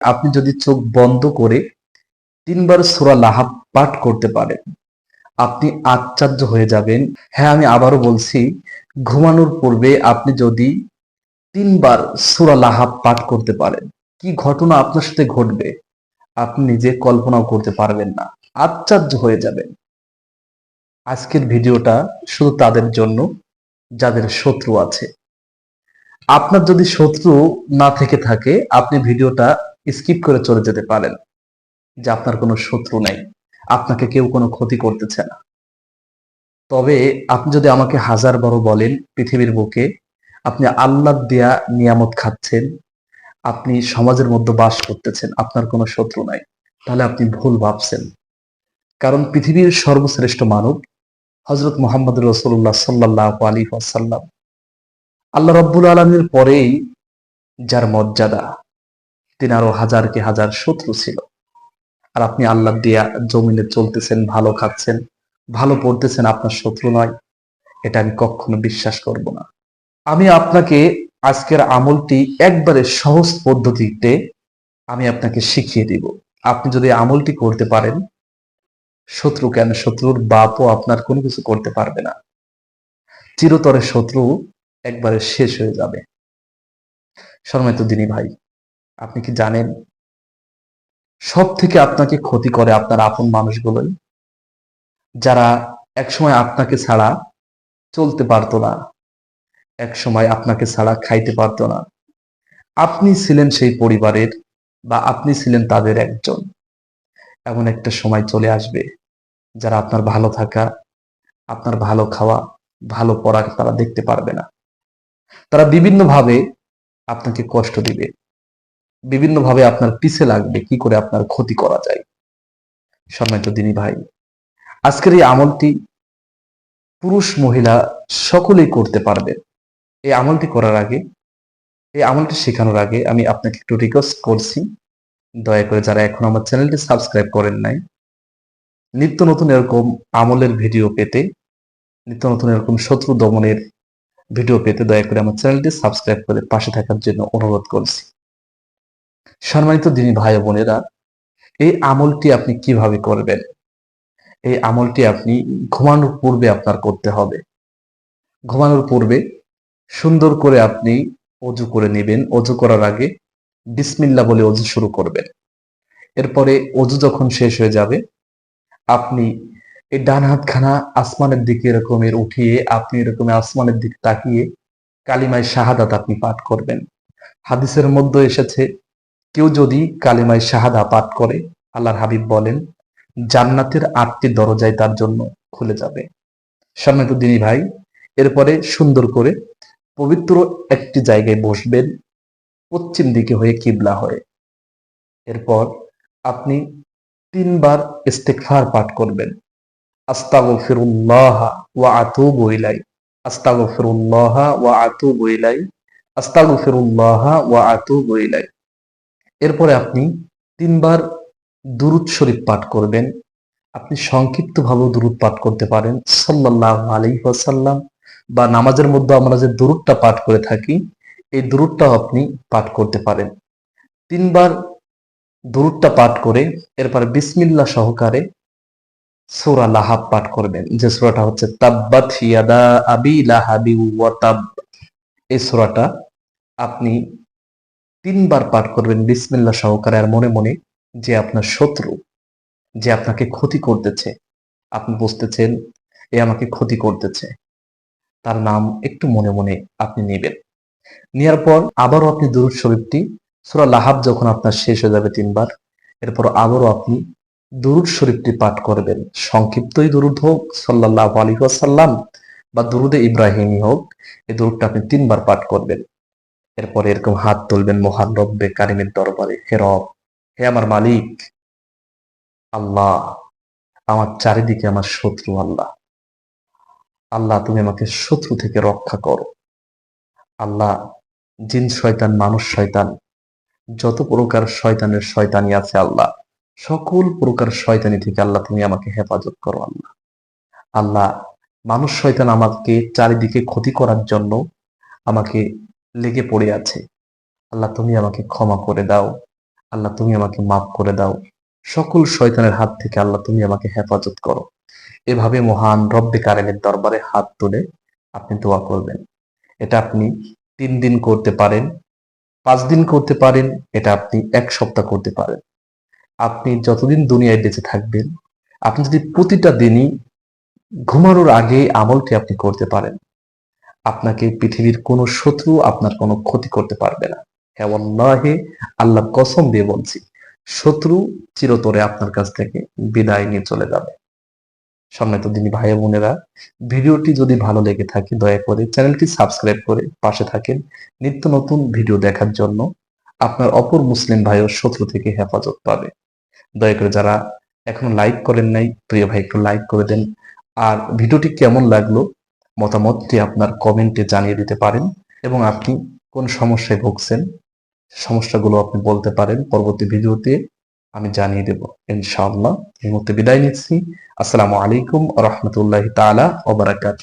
আপনি যদি চোখ বন্ধ করে তিনবার সুরা লাহাব পাঠ করতে পারেন, আপনি আশ্চর্য হয়ে যাবেন। হ্যাঁ আমি আবারও বলছি, ঘুমানোর পূর্বে আপনি যদি তিনবার সুরা লাহাব পাঠ করতে পারেন, কি ঘটনা আপনার সাথে ঘটবে? আপনি নিজে কল্পনাও করতে পারবেন না, আশ্চর্য হয়ে যাবেন। আজকের ভিডিওটা শুধু তাদের জন্য, যাদের শত্রু আছে। আপনার যদি শত্রু না থেকে থাকে, আপনি ভিডিওটা স্কিপ করে চলে যেতে পারেন, যে আপনার কোনো শত্রু নেই, আপনাকে কেউ কোনো ক্ষতি করতেছে না। তবে আপনি যদি আমাকে হাজার বড় বলেন পৃথিবীর বুকে, আপনি আল্লাহ দেয়া নিয়ামত খাচ্ছেন, আপনি সমাজের মধ্যে বাস করতেছেন, আপনার কোনো শত্রু নাই, তাহলে আপনি ভুল ভাবছেন। কারণ পৃথিবীর সর্বশ্রেষ্ঠ মানব হজরত মোহাম্মদ রসুল্লাহ সাল্লাহ আলী আসাল্লাম আল্লাহ রব্বুল আলমীর পরেই যার মর্যাদা তিনি আরও হাজারকে হাজার শত্রু ছিল। আর আপনি আল্লাহ দিয়া জমিনে চলতেছেন, ভালো খাচ্ছেন, ভালো পড়তেছেন, আপনার শত্রু নয়। এটা আমি কখনো বিশ্বাস করব না। আমি আপনাকে আজকের আমলটি একবারে সহজ পদ্ধতিতে আমি আপনাকে শিখিয়ে দিব। আপনি যদি আমলটি করতে পারেন, শত্রু কেন শত্রুর বাপও আপনার কোনো কিছু করতে পারবে না। চিরতরে শত্রু একবারে শেষ হয়ে যাবে। শর্মায়িত দিনী ভাই আপনি কি জানেন সব থেকে আপনাকে ক্ষতি করে আপনার আপন মানুষগুলোই? যারা একসময় আপনাকে ছাড়া চলতে পারতো না এক সময় আপনাকে ছাড়া খাইতে পারতো না। আপনি ছিলেন সেই পরিবারের বা আপনি ছিলেন তাদের একজন। এমন একটা সময় চলে আসবে যারা আপনার ভালো থাকা, আপনার ভালো খাওয়া, ভালো পড়া তারা দেখতে পারবে না। তারা বিভিন্নভাবে আপনাকে কষ্ট দিবে। বিভিন্নভাবে আপনার পিছে লাগবে কি করে আপনার ক্ষতি করা যায়। সম্মানিত দিনী ভাই, আজকের এই আমলটি পুরুষ মহিলা সকলেই করতে পারবে। এই আমলটি করার আগে, এই আমলটি শেখানোর আগে আমি আপনাকে একটু রিকোয়েস্ট করছি। দয়া করে যারা এখন আমার চ্যানেলটি সাবস্ক্রাইব করেন নাই, নিত্য নতুন এরকম আমলের ভিডিও পেতে, নিত্য নতুন এরকম শত্রু দমনের ভিডিও পেতে দয়া করে আমার চ্যানেলটি সাবস্ক্রাইব করে পাশে থাকার জন্য অনুরোধ করছি। সম্মানিত দিনী ভাই বোনেরা, এই আমলটি আপনি কীভাবে করবেন? এই আমলটি আপনি ঘুমানোর পূর্বে আপনার করতে হবে। ঘুমানোর পূর্বে সুন্দর করে আপনি অজু করে নেবেন। অজু করার আগে বিসমিল্লা বলে অজু শুরু করবেন। এরপরে অজু যখন শেষ হয়ে যাবে, আপনি এই ডান হাতখানা আসমানের দিকে এরকমের উঠিয়ে, আপনি এরকম আসমানের দিকে তাকিয়ে কালিমায় শাহাদাত আপনি পাঠ করবেন। হাদিসের মধ্যে এসেছে কেউ যদি কালিমায় শাহাদা পাঠ করে, আল্লাহর হাবিব বলেন, জান্নাতের আটটি দরজায় তার জন্য খুলে যাবে। সম্মানিত দিনী ভাই, এরপরে সুন্দর করে পবিত্র একটি জায়গায় বসবেন, পশ্চিম দিকে হয়ে কিবলা হয়ে। এরপর আপনি তিনবার ইস্তেকফার পাঠ করবেন। আস্তাগফিরুল্লাহ ওয়া আতুবু ইলাই আস্তাগফিরুল্লাহ ওয়া আতুবু ইলাই আস্তাগফিরুল্লাহ ওয়া আতুবু ইলাই এরপরে আপনি তিনবার দুরুদ শরীফ পাঠ করবেন। আপনি সংক্ষিপ্ত ভাবে দুরুদ পাঠ করতে পারেন। সাল্লাল্লাহু আলাইহি ওয়াসাল্লাম বা নামাজের মধ্যে আমরা যে দুরুদটা পাঠ করে থাকি, এই দুরুদটাও আপনি পাঠ করতে পারেন। তিনবার দুরুদটা পাঠ করে এরপর বিসমিল্লাহ সহকারে সূরা লাহাব পাঠ করবেন। যে সূরাটা হচ্ছে, তাব্বাত ইয়াদা আবি লাহাবি ওয়া তাব। এই সূরাটা আপনি তিনবার পাঠ করবেন বিসমিল্লাহ সহকারে, আর মনে মনে যে আপনার শত্রু, যে আপনাকে ক্ষতি করতেছে, আপনি বুঝতেছেন এ আমাকে ক্ষতি করতেছে। তার নাম একটু মনে মনে আপনি নেবেন। নেওয়ার পর আবারও আপনি দুরুদ শরীফটি, সুরা লাহাব যখন আপনার শেষ হয়ে যাবে তিনবার, এরপর আবারও আপনি দুরুদ শরীফটি পাঠ করবেন। সংক্ষিপ্তই দুরুদ হোক সাল্লাহ আলী সাল্লাম বা দুরুদে ইব্রাহিমী হোক, এই দুরুদটা আপনি তিনবার পাঠ করবেন। এরপর এরকম হাত তুলবেন মহান রব্বে কারিমের দরবারে, হে রব, হে আমার মালিক, আল্লাহ, আমার চারিদিকে আমার শত্রু আল্লাহ। আল্লাহ, তুমি আমাকে শত্রু থেকে রক্ষা করো। আল্লাহ, জিন শয়তান, মানুষ শয়তান, যত প্রকার শয়তানের শয়তানি আছে আল্লাহ, সকল প্রকার শয়তানি থেকে আল্লাহ, তুমি আমাকে হেফাজত করো আল্লাহ। আল্লাহ, মানুষ শয়তান আমাকে চারিদিকে ক্ষতি করার জন্য আমাকে লেগে পড়ে আছে। আল্লাহ, তুমি আমাকে ক্ষমা করে দাও। আল্লাহ, তুমি আমাকে মাফ করে দাও। সকল শয়তানের হাত থেকে আল্লাহ, তুমি আমাকে হেফাজত করো। এভাবে মহান রব্বে কারেমের দরবারে হাত তুলে আপনি দোয়া করবেন। এটা আপনি তিন দিন করতে পারেন, পাঁচ দিন করতে পারেন, এটা আপনি এক সপ্তাহ করতে পারেন। আপনি যতদিন দুনিয়ায় বেঁচে থাকবেন, আপনি যদি প্রতিটা দিনই ঘুমানোর আগে আমলটি আপনি করতে পারেন। আপনাকে পৃথিবীর কোনো শত্রু আপনার কোনো ক্ষতি করতে পারবে না। হ্যাঁ আল্লাহে আল্লাহ কসম দিয়ে বলছি, শত্রু চিরতরে আপনার কাছ থেকে বিদায় নিয়ে চলে যাবে। সম্মানিত দিনী ভাই বোনেরা, ভিডিওটি যদি ভালো লেগে থাকে, দয়া করে চ্যানেলটি সাবস্ক্রাইব করে পাশে থাকেন। নিত্য নতুন ভিডিও দেখার জন্য আপনার অপর মুসলিম ভাই ও শত্রু থেকে হেফাজত পাবে। দয়া করে যারা এখনও লাইক করেন নাই, প্রিয় ভাই, একটু লাইক করে দেন। আর ভিডিওটি কেমন লাগল মতামতটি আপনার কমেন্টে জানিয়ে দিতে পারেন এবং আপনি কোন সমস্যায় ভুগছেন, সমস্যাগুলো আপনি বলতে পারেন, পরবর্তী ভিডিওতে আমি জানিয়ে দেব। ইনশাআল্লাহ, এই মুহূর্তে বিদায় নিচ্ছি। আসসালামু আলাইকুম রহমতুল্লাহ তালা ওবরাকাত